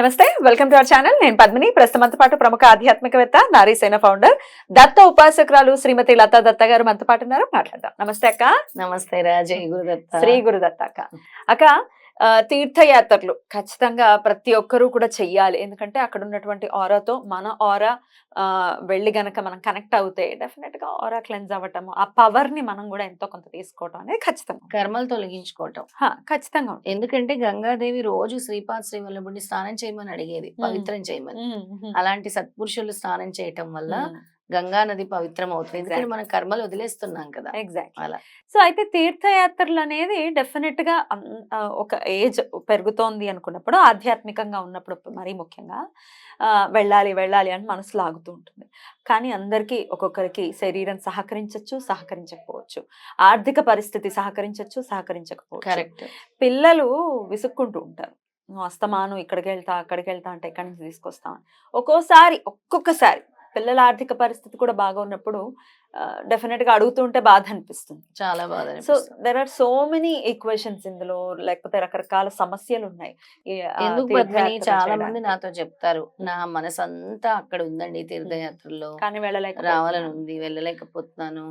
నమస్తే welcome to our channel నేను పద్మిని. ప్రస్తుతంతో పాటు ప్రముఖ ఆధ్యాత్మికవేత్త నారీసేన ఫౌండర్ దత్త ఉపాసకురాలు శ్రీమతి లతా దత్త గారు మనతో పాటు ఉన్నారు. మాట్లాడదాం. నమస్తే అక్క. నమస్తే రాజయ్ గురుదత్త. శ్రీ గురుదత్త అక్క. అక్క తీర్థయాత్రలు ఖచ్చితంగా ప్రతి ఒక్కరూ కూడా చెయ్యాలి ఎందుకంటే అక్కడ ఉన్నటువంటి ఆరాతో మన ఆరా వెళ్ళి గనక మనం కనెక్ట్ అవుతే డెఫినెట్గా ఆరా క్లెన్స్ అవ్వటము ఆ పవర్ని మనం కూడా ఎంతో కొంత తీసుకోవటం అనేది ఖచ్చితంగా కర్మలు తొలగించుకోవటం ఖచ్చితంగా. ఎందుకంటే గంగాదేవి రోజు శ్రీపాద శ్రీవల్లభుడిని స్నానం చేయమని అడిగేది. పవిత్రం చేయమని అలాంటి సత్పురుషులు స్నానం చేయటం వల్ల. గంగా నది పవిత్రం అవుతుంది ఎందుకంటే మనం కర్మలు వదిలేస్తున్నాం కదా. ఎగ్జాక్ట్ అలా. సో అయితే తీర్థయాత్రలు అనేది డెఫినెట్గా ఒక ఏజ్ పెరుగుతోంది అనుకున్నప్పుడు ఆధ్యాత్మికంగా ఉన్నప్పుడు మరీ ముఖ్యంగా వెళ్ళాలి వెళ్ళాలి అని మనసు లాగుతూ ఉంటుంది. కానీ అందరికీ ఒక్కొక్కరికి శరీరం సహకరించవచ్చు సహకరించకపోవచ్చు. ఆర్థిక పరిస్థితి సహకరించవచ్చు సహకరించకపోవచ్చు. కరెక్ట్. పిల్లలు విసుక్కుంటూ ఉంటారు. నువ్వు అస్తమాను ఇక్కడికి వెళ్తా అక్కడికి వెళ్తా అంటే ఎక్కడి నుంచి తీసుకొస్తామని ఒక్కోసారి ఒక్కొక్కసారి పిల్లల ఆర్థిక పరిస్థితి కూడా బాగా ఉన్నప్పుడు డెఫినెట్గా అడుగుతుంటే బాధ అనిపిస్తుంది చాలా బాధ so. There are so many equations ఇందులో లేకపోతే రకరకాల సమస్యలు ఉన్నాయి తీర్థయాత్రలు చాలా మంది. నాతో చెప్తారు నా మనసు అంతా అక్కడ ఉందండి తీర్థయాత్రల్లో కానీ వెళ్ళలేక రావాలని ఉంది వెళ్ళలేకపోతున్నాను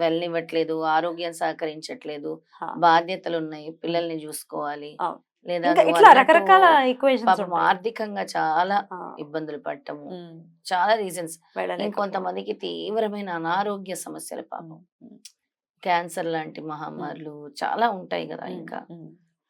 వెళ్ళనివ్వట్లేదు ఆరోగ్యం సహకరించట్లేదు. బాధ్యతలు ఉన్నాయి పిల్లల్ని చూసుకోవాలి. లేదా ఇట్లా రకరకాల ఈక్వేషన్స్ ఆర్థికంగా చాలా ఇబ్బందులు పడటము. చాలా రీజన్స్ ఇంకొంతమందికి తీవ్రమైన అనారోగ్య సమస్యలు పాపం. క్యాన్సర్ లాంటి మహమ్మారులు చాలా ఉంటాయి కదా ఇంకా.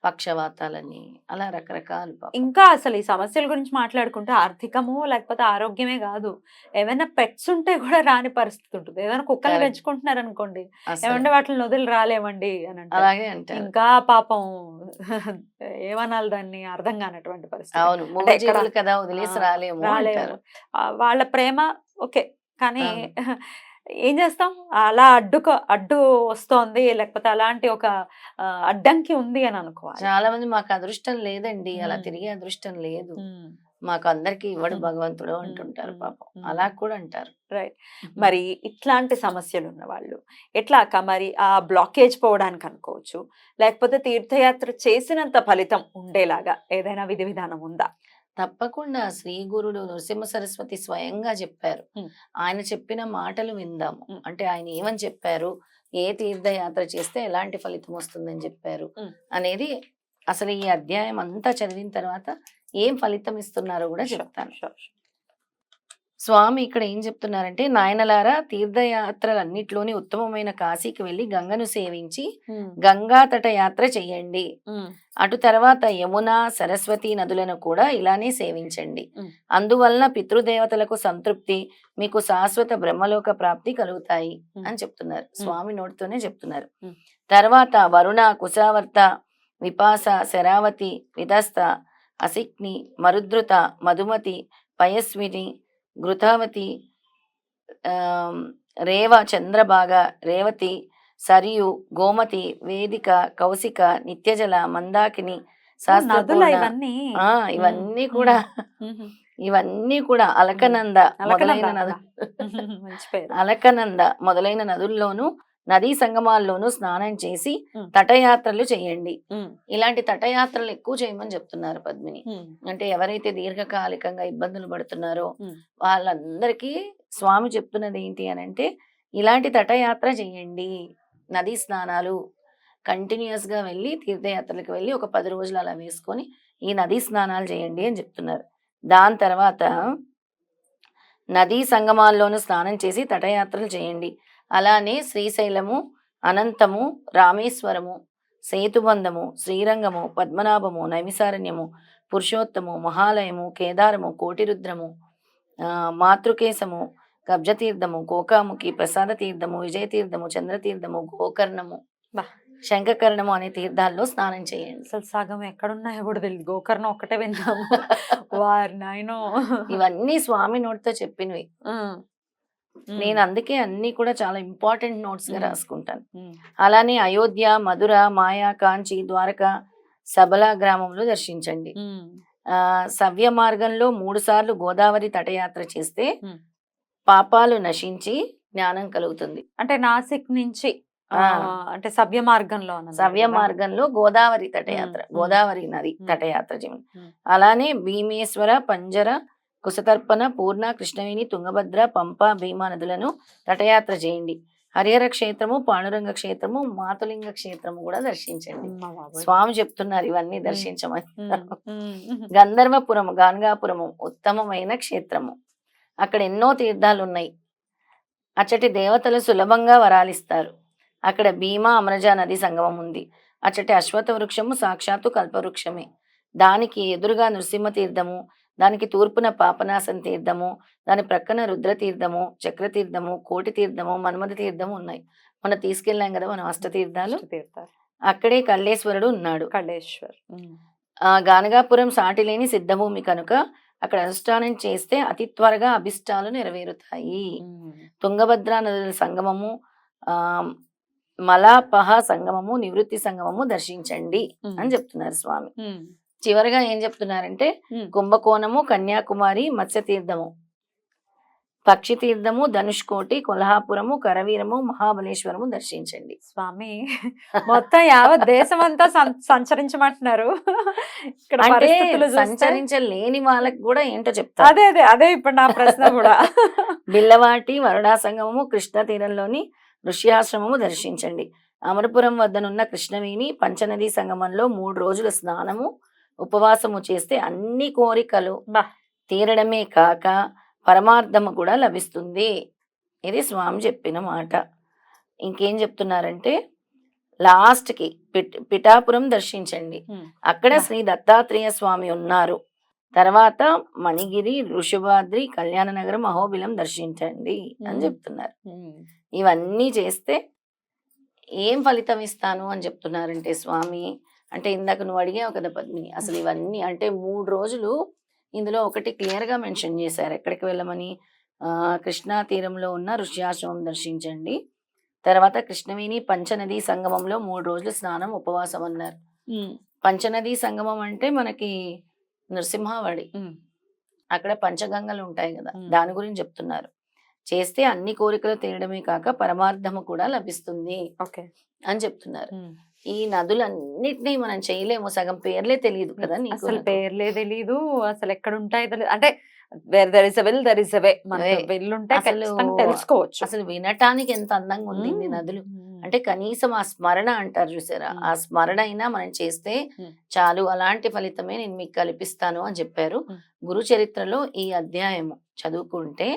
పక్షవాతాలని అలా రకరకాలు. ఇంకా అసలు ఈ సమస్యల గురించి మాట్లాడుకుంటే ఆర్థికము లేకపోతే ఆరోగ్యమే కాదు. ఏమైనా పెట్స్ ఉంటే కూడా రాని పరిస్థితి ఉంటుంది. ఏదైనా కుక్కలు. పెంచుకుంటున్నారు అనుకోండి ఏమంటే వాటిని వదిలి రాలేమండి అని అంటే అలాగే అంటారు. ఇంకా పాపం ఏమనాలి దాన్ని అర్థం కానటువంటి పరిస్థితి. అవును. అంటే కదా వదిలేసి రాలేము వాళ్ళ ప్రేమ ఓకే. కానీ ఏం చేస్తాం? అలా అడ్డుకు అడ్డు వస్తోంది లేకపోతే అలాంటి ఒక అడ్డంకి ఉంది అని అనుకోవాలి. చాలా మంది మాకు అదృష్టం లేదండి. అలా. తిరిగే అదృష్టం లేదు. మాకు అందరికి ఇవ్వడు. భగవంతుడు. అంటుంటారు. పాపం. అలా కూడా అంటారు. రైట్. మరి ఇట్లాంటి సమస్యలు ఉన్న వాళ్ళు ఎట్లా అక్క మరి ఆ బ్లాకేజ్ పోవడానికి అనుకోవచ్చు? లేకపోతే తీర్థయాత్ర చేసినంత ఫలితం ఉండేలాగా ఏదైనా విధి విధానం ఉందా? తప్పకుండా శ్రీ గురుడు నరసింహ సరస్వతి స్వయంగా చెప్పారు. ఆయన చెప్పిన మాటలు విందాము. అంటే ఆయన ఏమని చెప్పారు ఏ తీర్థయాత్ర చేస్తే ఎలాంటి ఫలితం వస్తుందని చెప్పారు. అనేది అసలు ఈ అధ్యాయం అంతా చదివిన తర్వాత ఏం ఫలితం ఇస్తున్నారో కూడా చెప్తాను. స్వామి ఇక్కడ ఏం చెప్తున్నారంటే నాయనలారా తీర్థయాత్రలన్నిట్లోని ఉత్తమమైన కాశీకి వెళ్ళి గంగను సేవించి గంగా తట యాత్ర చెయ్యండి ఉమ్, అటు తర్వాత యమున సరస్వతి నదులను కూడా ఇలానే సేవించండి. అందువలన పితృదేవతలకు సంతృప్తి మీకు శాశ్వత బ్రహ్మలోక ప్రాప్తి కలుగుతాయి. అని చెప్తున్నారు. స్వామి నోటితోనే చెప్తున్నారు. తర్వాత వరుణ కుశావర్త విపాస శరావతి విదస్త అసిక్ని మరుద్రుత మధుమతి పయస్విని ఘృతావతి రేవ చంద్రభాగ రేవతి సరియు గోమతి వేదిక కౌశిక నిత్యజల మందాకిని ఇవన్నీ. ఆ ఇవన్నీ కూడా ఇవన్నీ కూడా అలకనంద మొదలైన. నదు అలకనంద మొదలైన నదుల్లోనూ నదీ సంగమాల్లోనూ స్నానం చేసి. తటయాత్రలు చేయండి. ఇలాంటి తటయాత్రలు ఎక్కువ చేయమని చెప్తున్నారు పద్మిని. అంటే ఎవరైతే దీర్ఘకాలికంగా ఇబ్బందులు పడుతున్నారో. వాళ్ళందరికీ స్వామి చెప్తున్నది ఏంటి అని అంటే ఇలాంటి తటయాత్ర చేయండి. నదీ స్నానాలు కంటిన్యూస్గా వెళ్ళి తీర్థయాత్రలకు వెళ్ళి ఒక పది రోజులు అలా వేసుకొని ఈ నదీ స్నానాలు చేయండి అని చెప్తున్నారు. దాని తర్వాత నదీ సంగమాల్లోనూ స్నానం చేసి తటయాత్రలు చేయండి. అలానే శ్రీశైలము అనంతము రామేశ్వరము సేతుబంధము శ్రీరంగము పద్మనాభము నైమిసారణ్యము పురుషోత్తము మహాలయము కేదారము కోటిరుద్రము మాతృకేశము కబ్జతీర్థము గోకాముఖి ప్రసాద తీర్థము విజయ తీర్థము చంద్రతీర్థము గోకర్ణము. శంఖకర్ణము అనే తీర్థాల్లో స్నానం చేయండి. అసలు సగం ఎక్కడున్నాయో కూడా తెలియదు గోకర్ణ ఒక్కటే విన్నాము వారి నాయనో ఇవన్నీ స్వామి నోటితో చెప్పినవి. నేను అందుకే అన్ని కూడా చాలా ఇంపార్టెంట్ నోట్స్గా. రాసుకుంటాను అలానే అయోధ్య మధుర మాయా కాంచి ద్వారక సబల గ్రామంలో దర్శించండి ఆ సవ్య మార్గంలో మూడు సార్లు గోదావరి తటయాత్ర చేస్తే. పాపాలు నశించి జ్ఞానం కలుగుతుంది అంటే నాసిక్ నుంచి. అంటే సవ్య మార్గంలో సవ్య? మార్గంలో గోదావరి తటయాత్ర. గోదావరి నది. తటయాత్ర. అలానే భీమేశ్వర పంజర కుశతర్పణ పూర్ణ కృష్ణవేణి తుంగభద్ర పంప భీమా నదులను తటయాత్ర చేయండి. హరిహర క్షేత్రము పాండురంగ క్షేత్రము మాతులింగ క్షేత్రము కూడా దర్శించండి. స్వామి చెప్తున్నారు ఇవన్నీ దర్శించమని. గంధర్వపురము గాన్గాపురము ఉత్తమమైన క్షేత్రము. అక్కడ ఎన్నో తీర్థాలు ఉన్నాయి అచ్చటి దేవతలు సులభంగా వరాలిస్తారు. అక్కడ భీమా అమరజ నది సంగమం ఉంది. అచ్చటి అశ్వత్థ వృక్షము సాక్షాత్తు కల్పవృక్షమే. దానికి ఎదురుగా నృసింహ తీర్థము దానికి తూర్పున పాపనాశం తీర్థము దాని ప్రక్కన రుద్ర తీర్థము చక్ర తీర్థము కోటి తీర్థము మన్మథ తీర్థము ఉన్నాయి. మొన్న తీసుకెళ్ళాం కదా మనం అష్ట తీర్థాలు. అక్కడే కల్లేశ్వరుడు ఉన్నాడు. కళేశ్వర్ ఉమ్, ఆ గానగాపురం సాటిలేని సిద్ధభూమి కనుక అక్కడ అనుష్ఠానం చేస్తే అతి త్వరగా అభిష్టాలు నెరవేరుతాయి. తుంగభద్ర నదుల సంగమము ఆ మలాపహ సంగమము నివృత్తి సంగమము దర్శించండి. అని చెప్తున్నారు స్వామి. చివరిగా ఏం చెప్తున్నారంటే. కుంభకోణము కన్యాకుమారి మత్స్య తీర్థము పక్షి తీర్థము ధనుష్కోటి కొల్హాపురము కరవీరము మహాబలేశ్వరము దర్శించండి. స్వామి మొత్తం యావత్ దేశం అంతా సంచరించమంటున్నారు. అంటే సంచరించలేని వాళ్ళకి కూడా ఏంటో చెప్తారు. అదే అదే అదే ఇప్పుడు నా ప్రశ్న కూడా. బిల్లవాటి వరుడా సంగమము కృష్ణ తీరంలోని ఋష్యాశ్రమము దర్శించండి. అమరపురం వద్దనున్న కృష్ణవేణి పంచనది సంగమంలో మూడు రోజుల స్నానము ఉపవాసము చేస్తే అన్ని కోరికలు. తీరడమే కాక పరమార్థము కూడా లభిస్తుంది ఇది స్వామి చెప్పిన మాట ఇంకేం చెప్తున్నారంటే లాస్ట్కి పిట్ పిఠాపురం దర్శించండి అక్కడ. శ్రీ దత్తాత్రేయ స్వామి ఉన్నారు తర్వాత మణిగిరి ఋషభాద్రి కళ్యాణ నగరం అహోబిలం దర్శించండి అని. చెప్తున్నారు. ఇవన్నీ చేస్తే ఏం ఫలితం ఇస్తాను అని చెప్తున్నారంటే స్వామి అంటే ఇందాక నువ్వు అడిగావు కదా పద్మిని అసలు ఇవన్నీ అంటే మూడు రోజులు ఇందులో ఒకటి క్లియర్గా మెన్షన్ చేశారు. ఎక్కడికి వెళ్ళమని? కృష్ణా తీరంలో ఉన్న ఋష్యాశ్రమం దర్శించండి. తర్వాత కృష్ణవేణి పంచనది సంగమంలో మూడు రోజులు స్నానం ఉపవాసం అన్నారు. పంచనది సంగమం అంటే మనకి నృసింహవాడి. అక్కడ పంచగంగలు ఉంటాయి కదా. దాని గురించి చెప్తున్నారు. చేస్తే అన్ని కోరికలు తీరడమే కాక పరమార్థము కూడా లభిస్తుంది ఓకే. అని చెప్తున్నారు. ఈ నదులన్నిటినీ మనం చేయలేము సగం పేర్లే తెలియదు కదా అసలు. పేర్లే తెలీదు అసలు ఎక్కడ ఉంటాయి తెలీదు అంటే where there is will there is a way. వెళ్ళుంటే తెలుసుకోవచ్చు అసలు వినటానికి ఎంత అందంగా ఉంది ఇన్ని నదులు. అంటే కనీసం ఆ స్మరణ అంటారు చూసారా ఆ. స్మరణ అయినా మనం చేస్తే. చాలు అలాంటి ఫలితమే నేను మీకు కల్పిస్తాను అని చెప్పారు. గురు చరిత్రలో ఈ అధ్యాయము చదువుకుంటే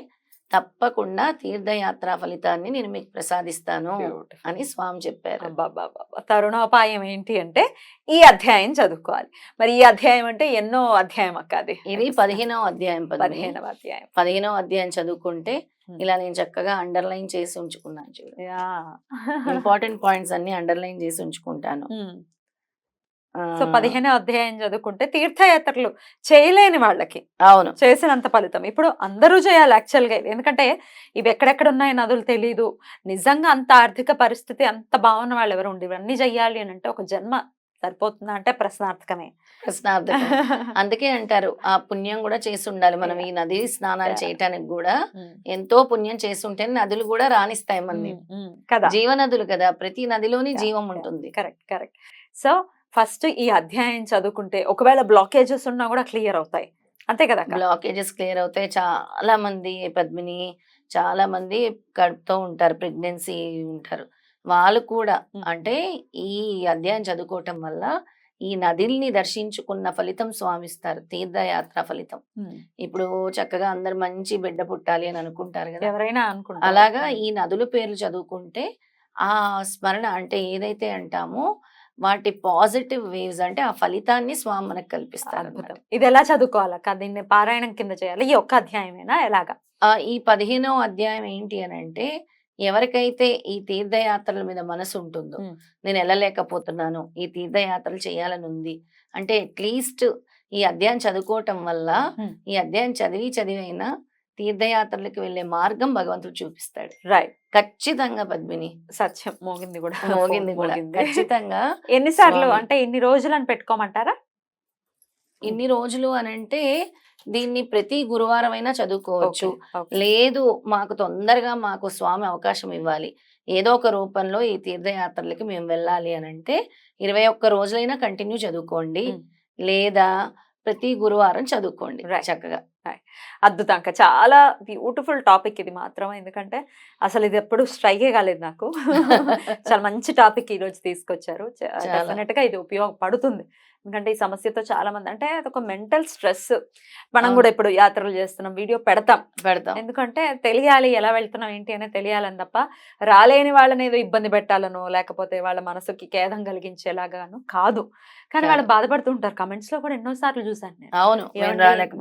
తప్పకుండా తీర్థయాత్ర ఫలితాన్ని నేను మీకు ప్రసాదిస్తాను. అని స్వామి చెప్పారు. తరుణోపాయం ఏంటి అంటే ఈ అధ్యాయం చదువుకోవాలి మరి ఈ అధ్యాయం అంటే ఎన్నో అధ్యాయం అక్క అది ఇది పదిహేనవ అధ్యాయం. పదిహేనవ అధ్యాయం పదిహేనవ అధ్యాయం చదువుకుంటే. ఇలా నేను చక్కగా అండర్లైన్ చేసి ఉంచుకున్నాను చూడు. ఇంపార్టెంట్ పాయింట్స్ అన్ని అండర్లైన్ చేసి ఉంచుకుంటాను సో పదిహేనో అధ్యాయం చదువుకుంటే తీర్థయాత్రలు చేయలేని వాళ్ళకి అవును. చేసినంత ఫలితం. ఇప్పుడు అందరూ చేయాలి యాక్చువల్గా ఇది. ఎందుకంటే ఇవి ఎక్కడెక్కడ ఉన్నాయి నదులు తెలీదు. నిజంగా అంత ఆర్థిక పరిస్థితి అంత బాగున్న వాళ్ళు ఎవరు ఉండి ఇవన్నీ చెయ్యాలి అని అంటే ఒక జన్మ సరిపోతుందా అంటే ప్రశ్నార్థకమే. ప్రశ్నార్థకం అందుకే అంటారు ఆ పుణ్యం కూడా చేసి ఉండాలి మనం ఈ నది స్నానాలు. చేయటానికి కూడా. ఎంతో పుణ్యం చేస్తుంటే నదులు కూడా రాణిస్తాయి మనని ఉమ్, కదా. జీవనదులు కదా. ప్రతి నదిలోని జీవం. ఉంటుంది. కరెక్ట్. కరెక్ట్. సో ఫస్ట్ ఈ అధ్యాయం చదువుకుంటే ఒకవేళ బ్లాకేజెస్ ఉన్నా కూడా క్లియర్ అవుతాయి. అంతే కదా? బ్లాకేజెస్ క్లియర్ అవుతాయి. చాలా మంది పద్మిని చాలా మంది కడుపుతో ఉంటారు. ప్రెగ్నెన్సీ ఉంటారు. వాళ్ళు కూడా. అంటే ఈ అధ్యాయం చదువుకోవటం వల్ల ఈ నదిల్ని దర్శించుకున్న ఫలితం స్వామిస్తారు. తీర్థయాత్ర ఫలితం. ఇప్పుడు చక్కగా అందరు మంచి బిడ్డ పుట్టాలి అని అనుకుంటారు కదా? ఎవరైనా అనుకుంటారు. అలాగా ఈ నదుల పేర్లు చదువుకుంటే ఆ స్మరణ అంటే ఏదైతే అంటామో వాటి పాజిటివ్ వేవ్స్ అంటే ఆ ఫలితాన్ని స్వామి మనకు కల్పిస్తారు ఇది ఎలా చదువుకోవాలక్క దీన్ని పారాయణం కింద చేయాలి. ఈ ఒక్క అధ్యాయమేనా? ఎలాగా? ఆ ఈ పదిహేనవ అధ్యాయం ఏంటి అని అంటే ఎవరికైతే ఈ తీర్థయాత్రల మీద మనసు ఉంటుందో. నేను వెళ్ళలేకపోతున్నాను ఈ తీర్థయాత్రలు చేయాలని ఉంది అంటే అట్లీస్ట్ ఈ అధ్యాయం చదువుకోవటం వల్ల. ఈ అధ్యాయం చదివి చదివైనా తీర్థయాత్రలకు వెళ్ళే మార్గం భగవంతుడు చూపిస్తాడు. రైట్ ఖచ్చితంగా పద్మిని. సత్యం. మోగింది కూడా. మోగింది కూడా. ఖచ్చితంగా ఎన్నిసార్లు. అంటే ఎన్ని రోజులు అని పెట్టుకోమంటారా? ఇన్ని రోజులు అని అంటే దీన్ని ప్రతి గురువారం అయినా చదువుకోవచ్చు. లేదు మాకు తొందరగా మాకు స్వామి అవకాశం ఇవ్వాలి. ఏదో ఒక రూపంలో ఈ తీర్థయాత్రలకి మేము వెళ్ళాలి అని అంటే ఇరవై ఒక్క రోజులైనా కంటిన్యూ చదువుకోండి. లేదా ప్రతి గురువారం చదువుకోండి. చక్కగా. అద్భుతం అక్క చాలా బ్యూటిఫుల్ టాపిక్ ఇది మాత్రం. ఎందుకంటే అసలు ఇది ఎప్పుడు స్ట్రైకే కాలేదు నాకు. చాలా మంచి టాపిక్ ఈ రోజు తీసుకొచ్చారు చాలా. డెఫినెట్గా ఇది ఉపయోగపడుతుంది. ఎందుకంటే ఈ సమస్యతో చాలా మంది అంటే అదొక మెంటల్ స్ట్రెస్ మనం. కూడా ఇప్పుడు యాత్రలు చేస్తున్నాం వీడియో పెడతాం. పెడతాం. ఎందుకంటే తెలియాలి ఎలా వెళ్తున్నాం ఏంటి అనేది తెలియాలని తప్ప రాలేని వాళ్ళని ఏదో ఇబ్బంది పెట్టాలనో లేకపోతే వాళ్ళ మనసుకి ఖేదం కలిగించేలాగాను కాదు. కానీ వాళ్ళు. బాధపడుతుంటారు కమెంట్స్లో కూడా ఎన్నో సార్లు చూసాను నేను. అవును.